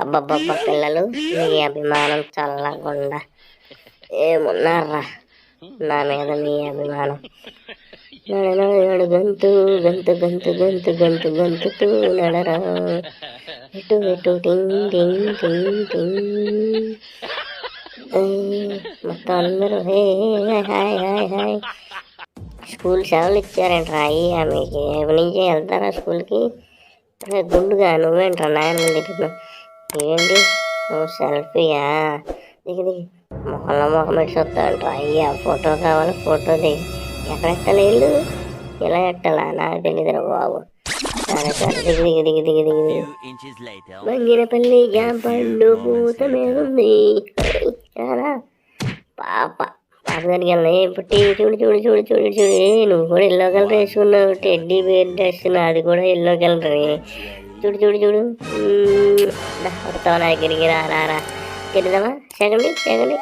అబ్బబ్బబ్బ పిల్లలు మీ అభిమానం చల్లకుండా ఏమున్నారా? నా మీద మీ అభిమానం. నడ నడు గంతు గంతు గంతు గంతు గంతు గంతుతూ నడరా. ఇటు ఇటు టింగ్ టింగ్ టింగ్ టింగ్. మొత్తం అందరూ hey hi hi hi hi school సెలవులు ఇచ్చారంటారా అయ్యా మీకు. రేపు నుంచి వెళ్తారా స్కూల్కి? గుండుగా నువ్వేంట్రా నాయన ముందు ఏంటి? నువ్వు సెల్ఫీయా? దిగి దిగి మొహంలో మొహం పెట్టి చూస్తావంట్రా అయ్యా ఫోటో కావాలి ఫోటో దిగి ఎక్కడ ఎట్టాలి ఇల్లు? ఎలా ఎట్టాలా నాకు తెలియదురా బాబు. సరే సరే దిగి దిగి దిగి దిగి దిగి దిగి. బంగినపల్లి జాంపండు పూత మీద ఉంది చాలా పాప. పాప దగ్గరికి వెళ్ళి పుట్టి చూడు చూడు చూడు చూడు చూడు ఏ, నువ్వు కూడా ఎల్లో కలర్ వేసుకున్నావు టెడ్డీ బేర్ డ్రెస్ నాది కూడా ఎల్లో కలర్ చూడు చూడు చూడు మ్మ్. దా, వస్తావా నా దగ్గరికి రా రా రా తిడదామా సెకండ్ సెకండ్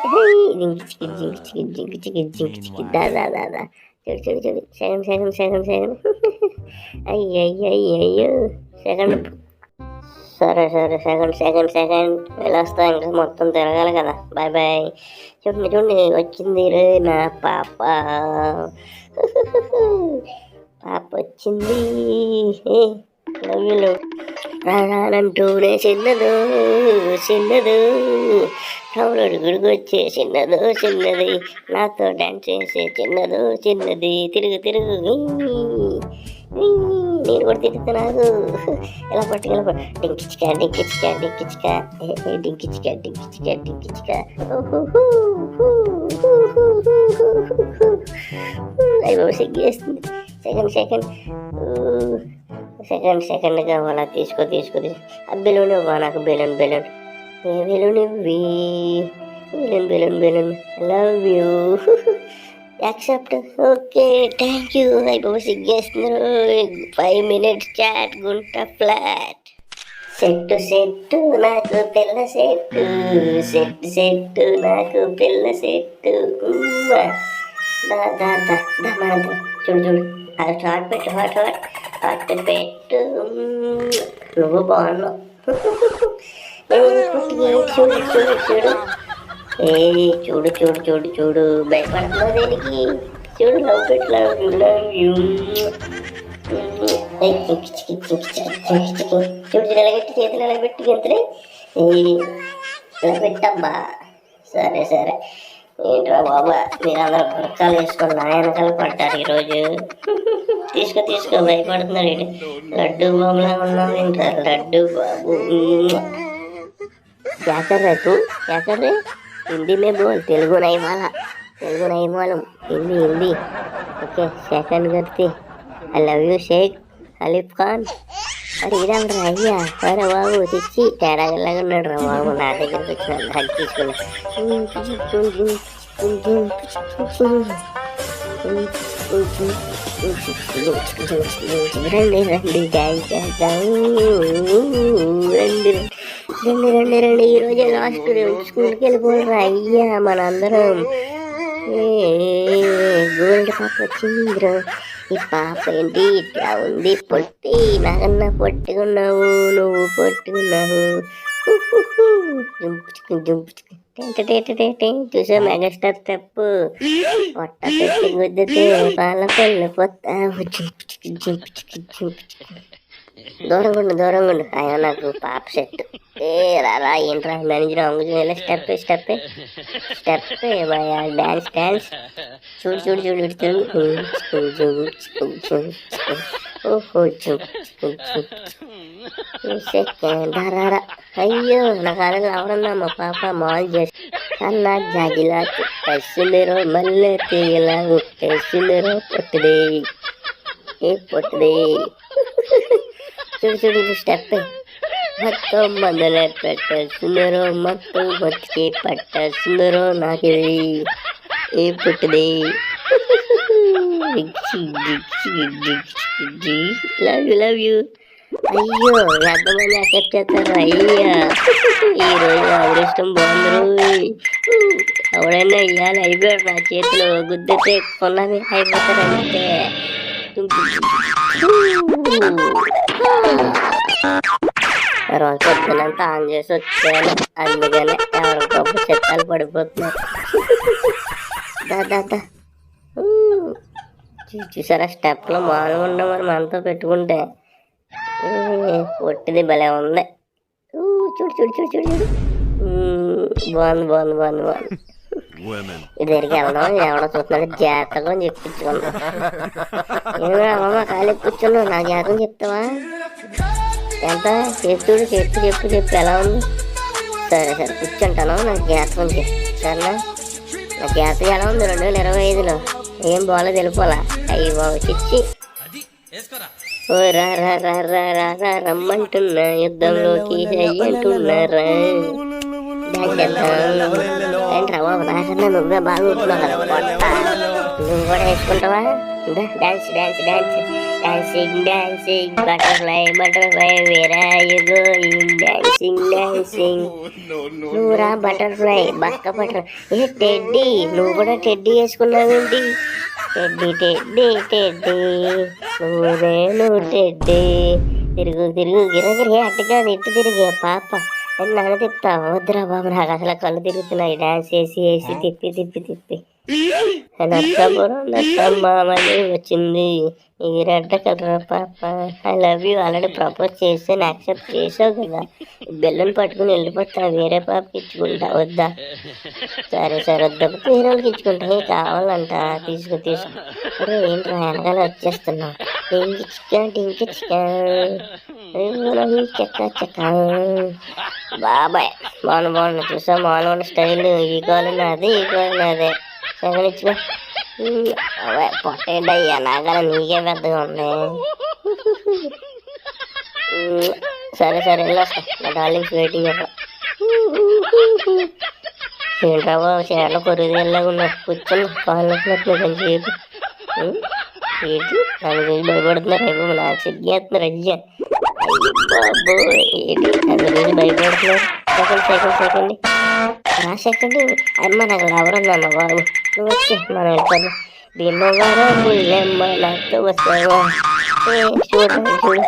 జింకి చికి జింకి చికి జింకి చికి జింకి చికి దా దా దా దా చూడు చూడు చూడు సెకండ్ సెకండ్ సెకండ్ సెకండ్ అయ్యయ్యో సెకండ్ సరే సరే సెకండ్ సెకండ్ సెకండ్ వెళ్ళొస్తా ఇంకా మొత్తం తిరగాలి కదా. Bye bye. చూడండి చూడండి వచ్చింది రే నా పాప. పాప వచ్చింది. లవ్ యూ లవ్ రానంటూనే చిన్నదో చిన్నదో. గుడికి వచ్చే చిన్నదు చిన్నది. నాతో డాన్స్ చేసే చిన్నదు చిన్నది. తిరుగు తిరుగు. నేను కూడా తిరుగుతున్నాను ఎలా పట్టు ఎలా పట్టు. డింకిచ్చిక డింకిచ్చిక డింకిచ్చిక ఏ, ఏ, డింకిచ్చిక డింకిచ్చిక డింకిచ్చిక ఓహోహో, హూ, హూ. సిగ్గేస్తుంది సెకండ్ సెకండ్. సెకండ్ సెకండ్ కావాలా తీసుకో తీసుకో తీసుకో. ఆ బెలూన్ ఇవ్వ నాకు బెలూన్ బెలూన్. ఏ బెలూన్ ఇవ్వి balloon balloon balloon. Love you accept okay thank you అయిపోయి సిగ్గేస్తున్నారు ఫైవ్ మినిట్స్ చాట్ గుంట ఫ్లాట్ సెట్టు సెట్టు నాకు పిల్ల సెట్టు సెట్టు సెట్టు నాకు పిల్ల సెట్టు ఉమ్మ. దా దా దా దా మనం చూడు చూడు అది హాట్ పెట్టు హాట్ హాట్ హాట్ పెట్టు ఉమ్మ. నువ్వు బాగున్నావు ఏ, పుట్టి, చూడు చూడు చూడు ఏ చూడు చూడు చూడు చూడు భయపడుతున్నావు దేనికి చూడు లవ్ చూడు నిలబెట్టి చేతి నిలబెట్టి గెంతులే నిలబెట్టబ్బా సరే సరే ఏంట్రా బాబా మీరు అందరూ పురకాలు వేసుకొని నా వెనకాల పడ్డారు ఈరోజు తీసుకో తీసుకో భయపడుతున్నాడు లడ్డు బాబులా ఉన్నావు ఏంట్రా లడ్డు బాబు యాకర్రే తూ యాకర్రే हिंदी में बोल तेलुगु नहीं वाला तेलुगु नहीं मालूम हिंदी हिंदी ओके सेकंड करते I love you Sheikh Alif Khan అరే ఇదాం రా అయ్యా అరే బాబు తెచ్చి తేడాగల్లాగా ఉన్నాడు రా బాబు నా దగ్గరికి వచ్చిన హక్ తీసుకున్నా రండి రండి డాన్స్ చేద్దాం రండి రండి రండి రండి ఈ ఈరోజు లాస్ట్ స్కూల్కి వెళ్ళిపోయినరా అయ్యా మనందరం. ఏ గోల్డ్ పాప వచ్చింది ఈ పాప ఏంటి? ఇట్లా ఉంది. పొట్టి నాకన్నా పొట్టుకున్నావు. నువ్వు పొట్టుకున్నావు. చూసా మెగాస్టార్ తప్పు. పొట్ట పెట్టి గుద్దితే పాల పళ్ళు పొత్తావు దూరంగా ఉండు దూరంగా ఉండు. ఆయన నాకు పాప సెట్ ఏ రా ఏంట్రా manager అంగుజం step step step dance dance చూడు చూడు చూడు ఇటు చూడు. ఓహో సెకండ్ అయ్యో నాకు అలా ఎవరన్నా మా పాప మాల్ చేసి అన్న జాగిలా తెచ్చిందిరో మళ్ళీ తీయలా తెచ్చిందిరో పొట్టిది ఏ పొట్టిది చూడు చూడు ఇది స్టెప్. మొత్తం మొదలే పెట్టేస్తున్నారు మొత్తం బతికి పట్టేస్తున్నారు నాకు ఇది ఏ పుట్టిది? లవ్ యూ లవ్ యూ అయ్యో ఎంతమంది అక్సెప్ట్ చేస్తారు. అయ్యా ఈ రోజు అదృష్టం బాగుంది ఎవడైనా ఇవ్వాలి అయిపోయాడు నా చేతిలో. గుద్దితే కొన్నవి అయిపోతారు అంతే. రోజు పొద్దునంతా ఆన్ చేసి వచ్చాను అందుకనే ఎవరి గొప్ప చిత్తాలు పడిపోతున్నారు. దాదా చూసారా? స్టెప్లో మామూలుగా ఉండవు మనతో పెట్టుకుంటే. పొట్టిది భలే ఉంది. చూడు చూడు చూడు చూడు చూడు. బాగుంది బాగుంది బాగుంది బాగుంది. Women. ఇది దగ్గరికి వెళ్దాం ఎవడో చూస్తున్నాడు. జాతకం అని చెప్పించుకున్నాం ఏమో అమ్మమ్మ ఖాళీ కూర్చున్నావు నా జాతకం చెప్తావా? ఎంత? చెప్పు చూడు చెప్పు చెప్పు చెప్పు. ఎలా ఉంది? సరే సరే కూర్చుంటాను. నా జాతకం చెప్పు సరేనా? నా జాతకం ఎలా ఉంది? రెండు వేల ఇరవై ఐదులో. ఏం బాగాలేదు వెళ్ళిపోలా అయ్యి బాబు చిచ్చి. ఓ రా రా రా రా రా రా రమ్మంటున్నా. యుద్ధంలోకి అయ్యంటున్నారా ఏంట్రా బాబు? నాకన్నా నువ్వే బాగా ఉంటున్నావు కదా? పొట్ట నువ్వు కూడా వేసుకుంటావా? Dance dance dance. Dancing dancing butterfly butterfly where you going dancing dancing నువ్వు బటర్ఫ్లై బక్క బటర్ ఏ టెడ్డీ నువ్వు కూడా టెడ్డీ వేసుకున్నావేంటి? Teddy teddy teddy. నువ్వునే నువ్వు టెడ్డీ. తిరుగు తిరుగు గిరగిరి అట్టుగా కాదు తిరిగే పాప. నాన్న తిప్పుతా వద్దురా బాబు నాకు అసలు కళ్ళు తిరుగుతున్నాయి. డాన్స్ వేసి వేసి తిప్పి తిప్పి తిప్పి. నచ్చపురం వచ్చింది. ఈ కలరా పాప. I love you already propose చేస్తే యాక్సెప్ట్ చేసావు కదా. బెల్లం పట్టుకుని వెళ్ళిపోతా వేరే పాపకి ఇచ్చుకుంటా. వద్దా? సరే సరే వద్దకపోతే వేరే వాళ్ళకి ఇచ్చుకుంటా. ఏ కావాలంట. తీసుకో తీసుకో. అరే ఏంట్రా వెనకాల వచ్చేస్తున్నావు. డింకి చిక్క డింకి చిక్క. చెక్క చెక్క. బాబాయ్ బాగుంది బాగుంది చూసా మామూలు స్టైల్. ఈ కాలు నాది ఈ కాలు నాదే. సెకండ్ ఇచ్చుకో అవే పొట్టేడయ్యా నాకన్నా నీకే పెద్దగా ఉన్నాయి సరే సరే వెళ్ళొస్తా నా డార్లింగ్స్ వెయిటింగ్ అక్కడ ఏంట్రా బాబు చీరలో కొరుగు వెళ్ళగా ఉన్నా కూర్చొని కాళ్ళు నొప్పులు కొంచెం చెప్పు ఏంటి నన్ను భయపడుతున్నారు. రేపు నాకు సిగ్గేస్తున్నారు అయ్యా బాబు ఏంటి? భయపడుతున్నారు సెకండ్ సెకండ్ సెకండ్. నా సెకండ్ అమ్మ నాకు ఎవరన్నా బాబు. నువ్వు వచ్చి మనం వెళ్ళిపోదాం భీమవర బుల్లెమ్మ నాతో వస్తావా? చూడు చూడు చూడు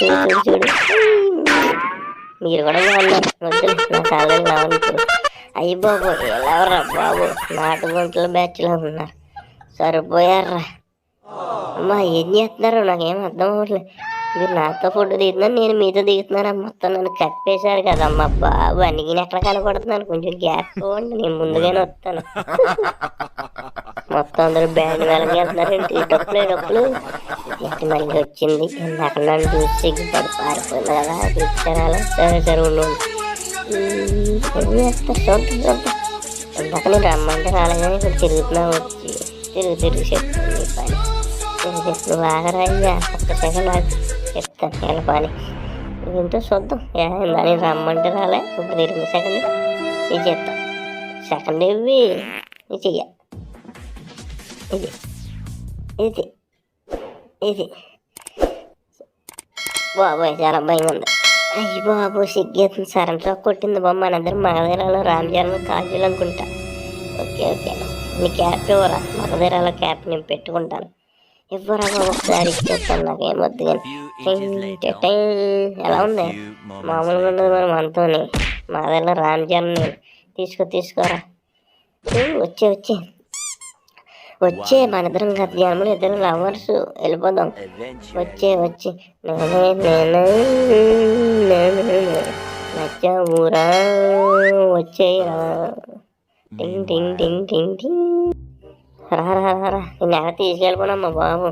చూడు చూడు మీరు కూడా బాగున్నారు వద్దులే నా కాళ్ళు లావనుకో అయ్యి బాబు ఎవరా బాబు? నాటు గుంటల బ్యాచ్లో ఉన్నారు సరిపోయారా? అమ్మా ఏం చేస్తున్నారు నాకేం అర్థం అవ్వట్లేదు. మీరు నాతో ఫోటో దిగుతున్నారు నేను మీతో దిగుతున్నారా మొత్తం నన్ను కప్పేశారు కదమ్మా బాబు. అన్ని నేను ఎక్కడ కనపడుతున్నాను? కొంచెం గ్యాప్ ఇవ్వండి నేను ముందుగానే వస్తాను. మొత్తం అందరూ బ్యాండ్ వెళ్ళగలుగుతున్నారండి డప్పులు డప్పులు ఎట్టి మళ్ళీ వచ్చింది? అక్కడ నన్ను చూసి సిగ్గుపడి పారిపోయింది కదా? పిక్చరాలు సరే సరే ఉండు చూద్దాం చూద్దాం ఇందాక నేను రమ్మంటే రాలేదని ఇక్కడ తిరుగుతున్నా వచ్చి. తిరుగు తిరుగు చెప్తాను నీ పని. నువ్వు ఆగరా అయ్యా. ఒక్క సెకండ్ చెప్తాను ఎలా పని ఏంటో చూద్దాం ఏందా రమ్మంటే రాలే. ఇప్పుడు ఇరవై సెకండ్ ఇది చెప్తా సెకండ్ ఇవి ఇది చెయ్య. ఇది. ఇది ఇది. బాబాయ్ చాలా భయంగా ఉంది. అయ్యి బాబు సిగ్గేస్తుంది సరం. కొట్టింది బాబు. మనందరం మగధీరాలో రామజన్మ కాజీలు అనుకుంటా. Okay okay. నీ క్యాప్ ఇవ్వరా మగధీరాలో క్యాప్ నేను పెట్టుకుంటాను. ఇవ్వరా బాబు ఒకసారి ఇచ్చేస్తాను నాకు ఏమొద్దు కానీ. ఎలా ఉంది? మామూలుగా ఉండదు మరి మనతోని. మగధీరాలో రామజన్మ నేను తీసుకో తీసుకోరా. వచ్చే వచ్చే. వచ్చే మన ఇద్దరం గత జన్మలు ఇద్దరు లవర్స్. వెళ్ళిపోదాం. వచ్చే వచ్చే. నేనే నేనే నేనే నచ్చవురా వచ్చేయరా టింగ్ టింగ్ టింగ్ టింగ్ టింగ్ రా రా రా నేను తీసుకెళ్ళిపోనమ్మా బాబు.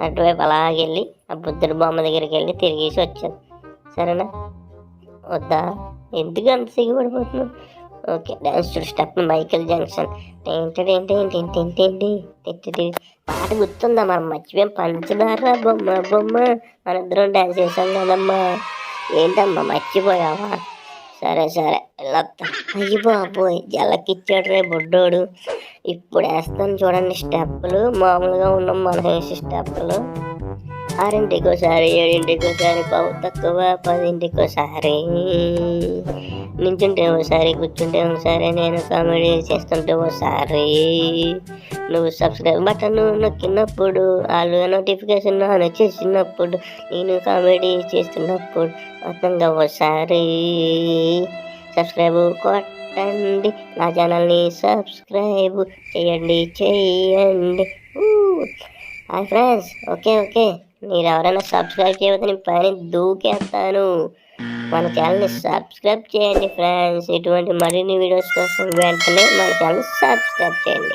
అటువైపు అలాగెళ్ళి ఆ బుద్ధుడి బొమ్మ దగ్గరికి వెళ్ళి తిరిగేసి వచ్చాను. సరేనా? వద్దా? ఎందుకు అంత సిగ్గుపడిపోతున్నావు? ఓకే డాన్స్ చూడు స్టెప్ మైకేల్ జంక్షన్. ఏంటంటే పాట గుర్తుందా మనం మర్చిపోయాం పంచదార బొమ్మ బొమ్మ మనిద్దరం డాన్స్ చేసాం కదమ్మా ఏంటమ్మా మర్చిపోయావా సరే సరే వెళ్ళొస్తా అయ్యి బాబోయ్ జలకిచ్చాడు రే బుడ్డోడు ఇప్పుడు వేస్తాను చూడండి స్టెప్పులు. మామూలుగా ఉన్నాం మనం వేసే స్టెప్పులు. ఆరింటికోసారి ఏడింటికోసారి పావు తక్కువ పదింటికోసారి. నించుంటే ఒకసారి కూర్చుంటే ఒకసారి నేను కామెడీ చేస్తుంటే ఒకసారి నువ్వు సబ్స్క్రైబ్ బటన్ నొక్కినప్పుడు వాళ్ళు నోటిఫికేషన్ ఆన్ చేసినప్పుడు నేను కామెడీ చేస్తున్నప్పుడు మొత్తంగా ఓసారి. సబ్స్క్రైబ్ కొట్టండి నా ఛానల్ని సబ్స్క్రైబ్ చేయండి చేయండి. Hi friends okay okay. మీరు ఎవరైనా సబ్స్క్రైబ్ చేయకపోతే నేను పైన దూకేస్తాను. మన ఛానల్ని సబ్స్క్రైబ్ చేయండి ఫ్రెండ్స్. ఇటువంటి మరిన్ని వీడియోస్ కోసం వెంటనే మన ఛానల్ని సబ్స్క్రైబ్ చేయండి.